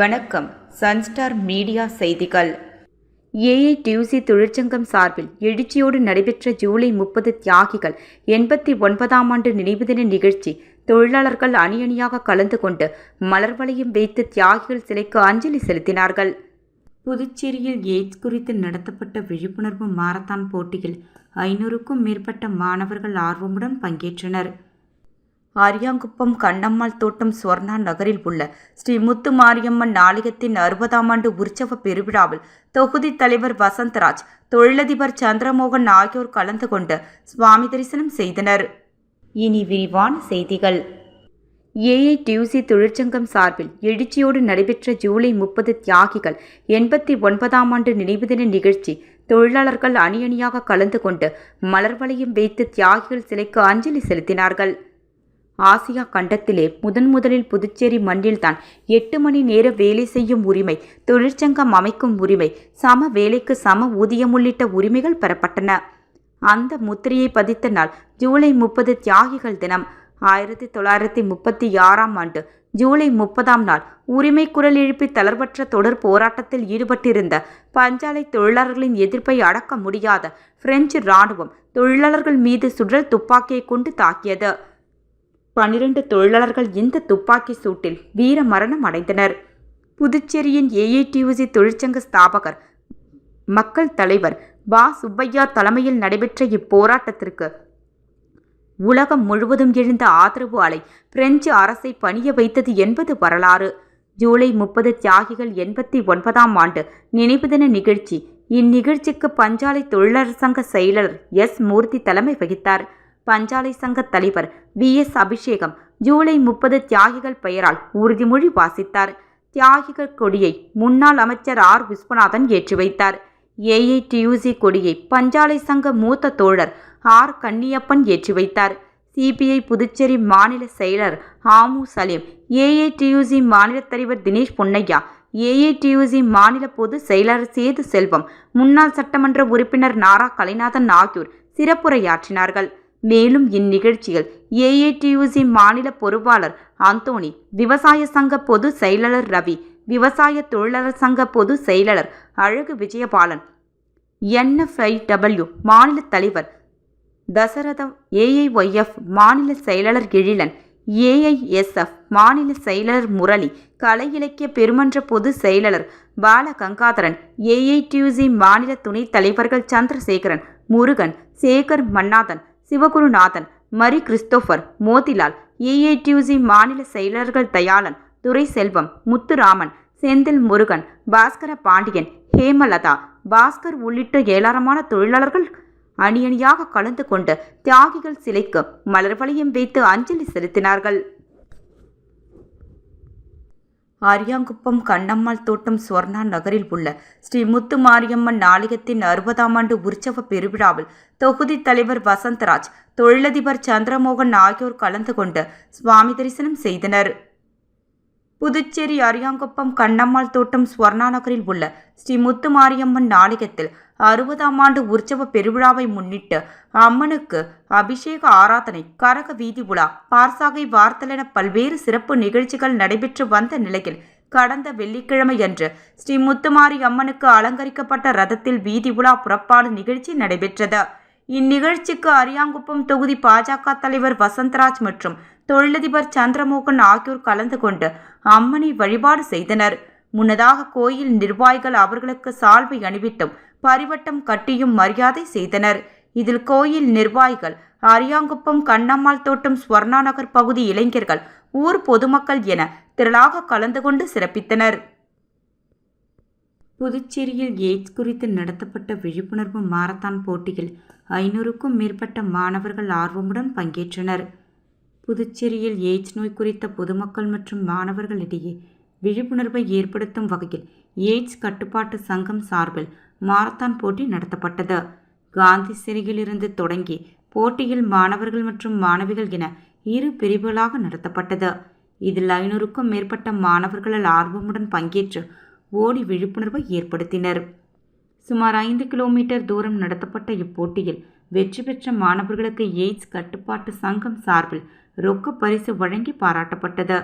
வணக்கம். சன்ஸ்டார் மீடியா செய்திகள். ஏஐடியூசி தொழிற்சங்கம் சார்பில் எழுச்சியோடு நடைபெற்ற ஜூலை முப்பது தியாகிகள் எண்பத்தி ஒன்பதாம் ஆண்டு நினைவு தின நிகழ்ச்சி தொழிலாளர்கள் அணி அணியாக கலந்து கொண்டு மலர் வளையம் வைத்து தியாகிகள் சிலைக்கு அஞ்சலி செலுத்தினார்கள். புதுச்சேரியில் எய்ட்ஸ் குறித்து நடத்தப்பட்ட விழிப்புணர்வு மாரத்தான் போட்டியில் ஐநூறுக்கும் மேற்பட்ட மாணவர்கள் ஆர்வமுடன் பங்கேற்றனர். ஆரியாங்குப்பம் கண்ணம்மாள் தோட்டம் ஸ்வர்ணா நகரில் உள்ள ஸ்ரீ முத்து மாரியம்மன் ஆலயத்தின் அறுபதாம் ஆண்டு உற்சவ பெருவிழாவில் தொகுதி தலைவர் வசந்தராஜ் தொழிலதிபர் சந்திரமோகன் ஆகியோர் கலந்து கொண்டு சுவாமி தரிசனம் செய்தனர். இனி விரிவான செய்திகள். ஏஐடியூசி தொழிற்சங்கம் சார்பில் எழுச்சியோடு நடைபெற்ற ஜூலை முப்பது தியாகிகள் எண்பத்தி ஒன்பதாம் ஆண்டு நினைவு தின நிகழ்ச்சி தொழிலாளர்கள் அணி அணியாக கலந்து கொண்டு மலர்வளையம் வைத்து தியாகிகள் சிலைக்கு அஞ்சலி செலுத்தினார்கள். ஆசியா கண்டத்திலே முதன் முதலில் புதுச்சேரி மண்ணில்தான் எட்டு மணி நேர வேலை செய்யும் உரிமை தொழிற்சங்கம் அமைக்கும் உரிமை சம வேலைக்கு சம ஊதியம் உள்ளிட்ட உரிமைகள் பெறப்பட்டன. அந்த முத்திரையை பதித்த நாள் ஜூலை முப்பது தியாகிகள் தினம். ஆயிரத்தி தொள்ளாயிரத்தி முப்பத்தி ஆறாம் ஆண்டு ஜூலை முப்பதாம் நாள் உரிமை குரல் எழுப்பி தளர்வற்ற தொடர் போராட்டத்தில் ஈடுபட்டிருந்த பஞ்சாலை தொழிலாளர்களின் எதிர்ப்பை அடக்க முடியாத பிரெஞ்சு இராணுவம் தொழிலாளர்கள் மீது சுழல் துப்பாக்கியை கொண்டு தாக்கியது. பனிரெண்டு தொழிலாளர்கள் இந்த துப்பாக்கி சூட்டில் வீர மரணம் அடைந்தனர். புதுச்சேரியின் ஏஐடியூசி தொழிற்சங்க ஸ்தாபகர் மக்கள் தலைவர் பா. சுப்பையா தலைமையில் நடைபெற்ற இப்போராட்டத்திற்கு உலகம் முழுவதும் எழுந்த ஆதரவு அலை பிரெஞ்சு அரசை பணிய வைத்தது என்பது வரலாறு. ஜூலை முப்பது தியாகிகள் எண்பத்தி ஒன்பதாம் ஆண்டு நினைவு தின நிகழ்ச்சி இந்நிகழ்ச்சிக்கு பஞ்சாலை தொழிலாளர் சங்க செயலர் எஸ். மூர்த்தி தலைமை வகித்தார். பஞ்சாலை சங்க தலைவர் வி. எஸ். அபிஷேகம் ஜூலை முப்பது தியாகிகள் பெயரால் உறுதிமொழி வாசித்தார். தியாகிகள் கொடியை முன்னாள் அமைச்சர் ஆர். விஸ்வநாதன் ஏற்றி வைத்தார். ஏஐடியூசி கொடியை பஞ்சாலை சங்க மூத்த தோழர் ஆர். கன்னியப்பன் ஏற்றி வைத்தார். சிபிஐ புதுச்சேரி மாநில செயலர் ஆமு சலீம் ஏஐடியூசி மாநில தலைவர் தினேஷ் பொன்னையா ஏஐடியூசி மாநில பொது செயலர் சேது செல்வம் முன்னாள் சட்டமன்ற உறுப்பினர் நாரா கலைநாதன் ஆகியோர் சிறப்புரையாற்றினார்கள். மேலும் இந்நிகழ்ச்சியில் ஏஏடியூசி மாநில பொறுப்பாளர் அந்தோணி விவசாய சங்க பொது செயலாளர் ரவி விவசாய தொழிலாளர் சங்க பொது செயலாளர் அழகு விஜயபாலன் என்எஃப்ஐடபிள்யூ மாநில தலைவர் தசரதம் ஏஐஒய்எஃப் மாநில செயலாளர் எழிலன் ஏஐஎஸ்எஃப் மாநில செயலாளர் முரளி கலை இலக்கிய பெருமன்ற பொது செயலாளர் பால கங்காதரன் ஏஐடியூசி மாநில துணைத் தலைவர்கள் சந்திரசேகரன் முருகன் சேகர் மன்னாதன் சிவகுருநாதன் மரி கிறிஸ்டோபர் மோதிலால் ஏஏடியூசி மாநில செயலர்கள் தயாளன் துரை செல்வம் முத்துராமன் செந்தில் முருகன் பாஸ்கர பாண்டியன் ஹேமலதா பாஸ்கர் உள்ளிட்ட ஏராளமான தொழிலாளர்கள் அணியணியாக கலந்து கொண்டு தியாகிகள் சிலைக்கு மலர்வளையம் வைத்து அஞ்சலி செலுத்தினார்கள். ஆரியாங்குப்பம் கண்ணம்மாள் தோட்டம் ஸ்வர்ணா நகரில் உள்ள ஸ்ரீ முத்து மாரியம்மன் ஆலயத்தின் அறுபதாம் ஆண்டு உற்சவ பெருவிழாவில் தொகுதி தலைவர் வசந்தராஜ் தொழிலதிபர் சந்திரமோகன் ஆகியோர் கலந்து கொண்டு சுவாமி தரிசனம் செய்தனர். புதுச்சேரி அரியாங்குப்பம் கண்ணம்மாள் தோட்டம் ஸ்வர்ணா நகரில் உள்ள ஸ்ரீ முத்து மாரியம்மன் ஆலயத்தில் அறுபதாம் ஆண்டு உற்சவ பெருவிழாவை முன்னிட்டு அம்மனுக்கு அபிஷேக ஆராதனை கரக வீதி உலா பார்சாகை வார்த்தல் என பல்வேறு சிறப்பு நிகழ்ச்சிகள் நடைபெற்று வந்த நிலையில் கடந்த வெள்ளிக்கிழமையன்று ஸ்ரீ முத்துமாரி அம்மனுக்கு அலங்கரிக்கப்பட்ட ரதத்தில் வீதி உலா புறப்பாடு நிகழ்ச்சி நடைபெற்றது. இந்நிகழ்ச்சிக்கு அரியாங்குப்பம் தொகுதி பாஜக தலைவர் வசந்தராஜ் மற்றும் தொழிலதிபர் சந்திரமோகன் ஆகியோர் கலந்து கொண்டு அம்மனை வழிபாடு செய்தனர். முன்னதாக கோயில் நிர்வாகிகள் அவர்களுக்கு சால்வை அணிவிட்டும் பரிவட்டம் கட்டியும் மரியாதை செய்தனர். இதில் கோயில் நிர்வாகிகள் அரியாங்குப்பம் கண்ணம்மாள் தோட்டம் ஸ்வர்ணா நகர் பகுதி இளைஞர்கள் ஊர் பொதுமக்கள் என திரளாக கலந்து கொண்டு சிறப்பித்தனர். புதுச்சேரியில் எய்ட்ஸ் குறித்து நடத்தப்பட்ட விழிப்புணர்வு மாரத்தான் போட்டியில் ஐநூறுக்கும் மேற்பட்ட மாணவர்கள் ஆர்வமுடன் பங்கேற்றனர். புதுச்சேரியில் எய்ட்ஸ் நோய் குறித்த பொதுமக்கள் மற்றும் மாணவர்களிடையே விழிப்புணர்வை ஏற்படுத்தும் வகையில் எய்ட்ஸ் கட்டுப்பாட்டு சங்கம் சார்பில் மாரத்தான் போட்டி நடத்தப்பட்டது. காந்தி சிறையிலிருந்து தொடங்கி போட்டியில் மாணவர்கள் மற்றும் மாணவிகள் என இரு பிரிவுகளாக நடத்தப்பட்டது. இதில் ஐநூறுக்கும் மேற்பட்ட மாணவர்களால் ஆர்வமுடன் பங்கேற்று ஓடி விழிப்புணர்வை ஏற்படுத்தினர். சுமார் ஐந்து கிலோமீட்டர் தூரம் நடத்தப்பட்ட இப்போட்டியில் வெற்றி பெற்ற மாணவர்களுக்கு எய்ட்ஸ் கட்டுப்பாட்டு சங்கம் சார்பில் ரொக்க பரிசு வழங்கி பாராட்டப்பட்டது.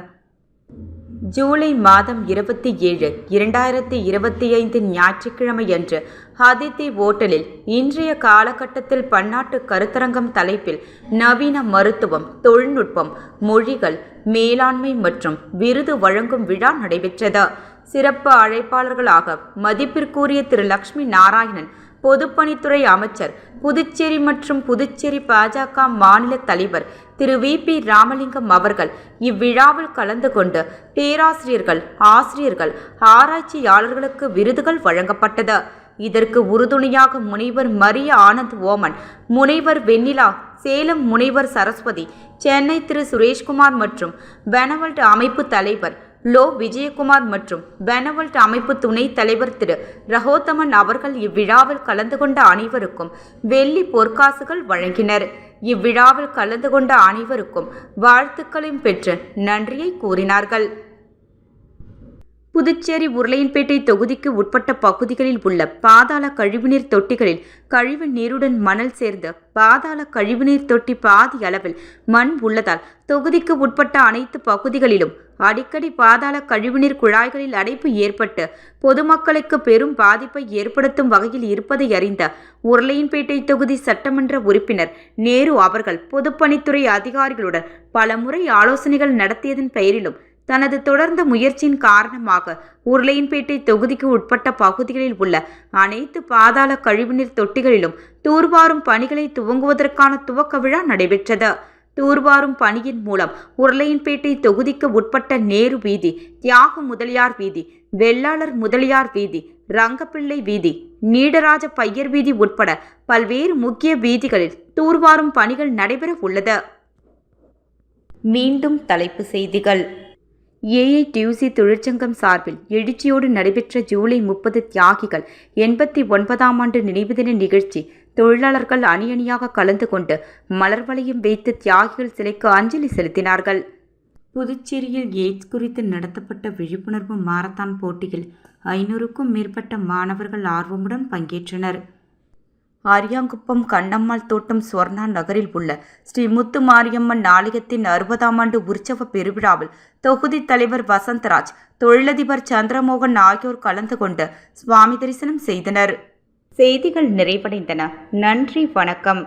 ஜூலை மாதம் இருபத்தி ஏழு இரண்டாயிரத்தி இருபத்தி ஐந்து ஞாயிற்றுக்கிழமையன்று ஹதித்தி ஓட்டலில் இன்றைய காலகட்டத்தில் பன்னாட்டு கருத்தரங்கம் தலைப்பில் நவீன மருத்துவம் தொழில்நுட்பம் மொழிகள் மேலாண்மை மற்றும் விருது வழங்கும் விழா நடைபெற்றது. சிறப்பு அழைப்பாளர்களாக மதிப்பிற்குரிய திரு லக்ஷ்மி நாராயணன் பொதுப்பணித்துறை அமைச்சர் புதுச்சேரி மற்றும் புதுச்சேரி பாஜக மாநில தலைவர் திரு வி. பி. ராமலிங்கம் அவர்கள் இவ்விழாவில் கலந்து கொண்டு பேராசிரியர்கள் ஆசிரியர்கள் ஆராய்ச்சியாளர்களுக்கு விருதுகள் வழங்கப்பட்டது. இதற்கு உறுதுணையாக முனைவர் மரிய ஆனந்த் ஓமன் முனைவர் வெண்ணிலா சேலம் முனைவர் சரஸ்வதி சென்னை திரு. சுரேஷ்குமார் மற்றும் பெனவல்ட் அமைப்பு தலைவர் லோ விஜயகுமார் மற்றும் பெனவல்ட் அமைப்பு துணைத் தலைவர் திரு ரகோத்தமன் அவர்கள் இவ்விழாவில் கலந்து கொண்ட அனைவருக்கும் வெள்ளி பொற்காசுகள் வழங்கினர். இவ்விழாவில் கலந்து கொண்ட அனைவருக்கும் வாழ்த்துக்களையும் பெற்று நன்றியை கூறினார்கள். புதுச்சேரி உருளையன்பேட்டை தொகுதிக்கு உட்பட்ட பகுதிகளில் உள்ள பாதாள கழிவுநீர் தொட்டிகளில் கழிவு நீருடன் மணல் சேர்ந்த பாதாள கழிவுநீர் தொட்டி பாதி அளவில் மண் உள்ளதால் தொகுதிக்கு உட்பட்ட அனைத்து பகுதிகளிலும் அடிக்கடி பாதாள கழிவுநீர் குழாய்களில் அடைப்பு ஏற்பட்டு பொதுமக்களுக்கு பெரும் பாதிப்பை ஏற்படுத்தும் வகையில் இருப்பதை அறிந்த உருளையன்பேட்டை தொகுதி சட்டமன்ற உறுப்பினர் நேரு அவர்கள் பொதுப்பணித்துறை அதிகாரிகளுடன் பலமுறை ஆலோசனைகள் நடத்தியதன் பெயரிலும் தனது தொடர்ந்த முயற்சியின் காரணமாக உருளையன்பேட்டை தொகுதிக்கு உட்பட்ட பகுதிகளில் உள்ள அனைத்து பாதாள கழிவுநீர் தொட்டிகளிலும் தூர்வாரும் பணிகளை துவங்குவதற்கான துவக்க விழா நடைபெற்றது. தூர்வாரும் பணியின் மூலம் உருளையன்பேட்டை தொகுதிக்கு உட்பட்ட நேரு வீதி தியாக முதலியார் வீதி வெள்ளாளர் முதலியார் வீதி ரங்கப்பிள்ளை வீதி நீடராஜ பையர் வீதி உட்பட பல்வேறு முக்கிய வீதிகளில் தூர்வாரும் பணிகள் நடைபெற உள்ளது. மீண்டும் தலைப்பு செய்திகள். ஏஐடியூசி தொழிற்சங்கம் சார்பில் எழுச்சியோடு நடைபெற்ற ஜூலை முப்பது தியாகிகள் எண்பத்தி ஒன்பதாம் ஆண்டு நினைவு தின நிகழ்ச்சி தொழிலாளர்கள் அணி அணியாக கலந்து கொண்டு மலர் வளையம் வைத்து தியாகிகள் சிலைக்கு அஞ்சலி செலுத்தினார்கள். புதுச்சேரியில் எய்ட்ஸ் குறித்து நடத்தப்பட்ட விழிப்புணர்வு மாரத்தான் போட்டியில் ஐநூறுக்கும் மேற்பட்ட மாணவர்கள் ஆர்வமுடன் பங்கேற்றனர். அரியாங்குப்பம் கண்ணம்மாள் தோட்டம் ஸ்வர்ணா நகரில் உள்ள ஸ்ரீ முத்து மாரியம்மன் ஆலயத்தின் அறுபதாம் ஆண்டு உற்சவ பெருவிழாவில் தொகுதி தலைவர் வசந்தராஜ் தொழிலதிபர் சந்திரமோகன் ஆகியோர் கலந்து கொண்டு சுவாமி தரிசனம் செய்தனர். செய்திகள் நிறைவடைந்தன. நன்றி வணக்கம்.